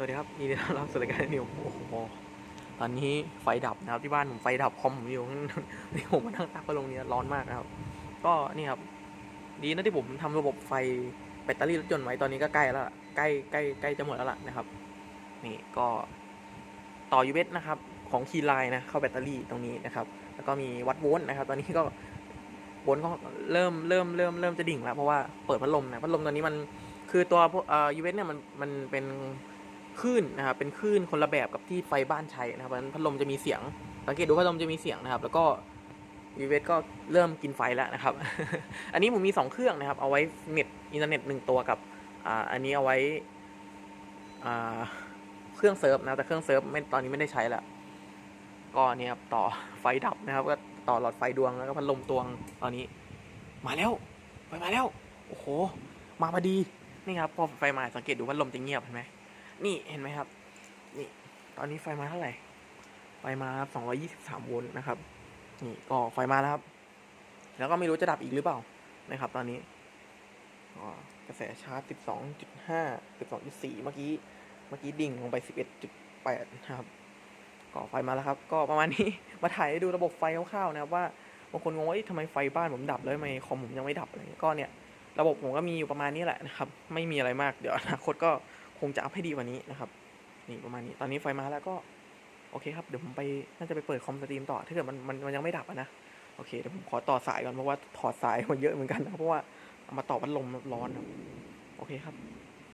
สวัสดีครับยินดีต้อนรับสู่รายการนิวโอ้โหตอนนี้ไฟดับนะครับที่บ้านผมไฟดับคอมผมอยู่นี่ผมมานั่งตักพัดลมเนี่ยร้อนมากนะครับ ก็นี่ครับ ดีนะที่ผมทำระบบไฟแบตเตอรี่รถยนต์ไว้ตอนนี้ก็ใกล้แล้วใกล้ใกล้ใกล้จะหมดแล้วล่ะนะครับ นี่ก็ต่อ USB นะครับของคีไลน์นะเข้าแบตเตอรี่ตรงนี้นะครับ แล้วก็มีวัดโวลต์นะครับ ตอนนี้ก็โวลต์ก็เริ่มเริ่มเริ่มเริ่มจะดิ่งแล้วเพราะว่าเปิดพัดลมนะพัดลมตอนนี้มันคือตัวพวกเอ่อ USB เนี่ยมันมันเป็น คลื่นนะครับเป็นคลื่นคนละแบบกับที่ไฟบ้านใช้นะครับเพราะฉะนั้นพัดลมจะมีเสียง สังเกตดูพัดลมจะมีเสียงนะครับ แล้วก็ UVS ก็เริ่มกินไฟแล้วนะครับ อันนี้ผมมี 2 เครื่องนะครับ เอาไว้เน็ตอินเทอร์เน็ตหนึ่งตัวกับอ่าอันนี้เอาไว้อ่าเครื่องเซิร์ฟนะแต่เครื่องเซิร์ฟไม่ตอนนี้ไม่ได้ใช้แล้วก็เนี่ยครับต่อไฟดับนะครับ ก็ต่อหลอดไฟดวงแล้วก็พัดลมตวงตอนนี้ มาแล้วไฟมาแล้ว โอ้โห มาพอดีนี่ครับพอไฟมาสังเกตดูพัดลมจะเงียบเห็นไหม นี่เห็นไหมครับ นี่ ตอนนี้ไฟมาเท่าไหร่ ไฟมา223โวลต์นะครับ นี่ก็ไฟมาแล้วครับ แล้วก็ไม่รู้จะดับอีกหรือเปล่านะครับ ตอนนี้กระแสชาร์จ12.5 12.4เมื่อกี้ เมื่อกี้ดิ่งลงไป11.8นะครับก็ไฟมาแล้วครับ ก็ประมาณนี้ มาถ่ายให้ดูระบบไฟคร่าวๆนะครับว่าบางคนงงว่าทำไมไฟบ้านผมดับแล้วทำไมคอมผมยังไม่ดับอะไรเงี้ยก็เนี่ย ระบบผมก็มีอยู่ประมาณนี้แหละนะครับ ไม่มีอะไรมาก เดี๋ยวอนาคตก็ คงจะอัพให้ดีกว่านี้นะครับนี่ประมาณนี้ตอนนี้ไฟมาแล้วก็โอเคครับเดี๋ยวผมไปน่าจะไปเปิดคอมสตรีมต่อถ้าเกิดมันมันมันยังไม่ดับะนะโอเคเดี๋ยวผมขอต่อสายก่อนเพราะว่าถอดสายมันเยอะเหมือนกันนะเพราะว่าเอามาต่อพัดลมร้อนนะโอเคครับ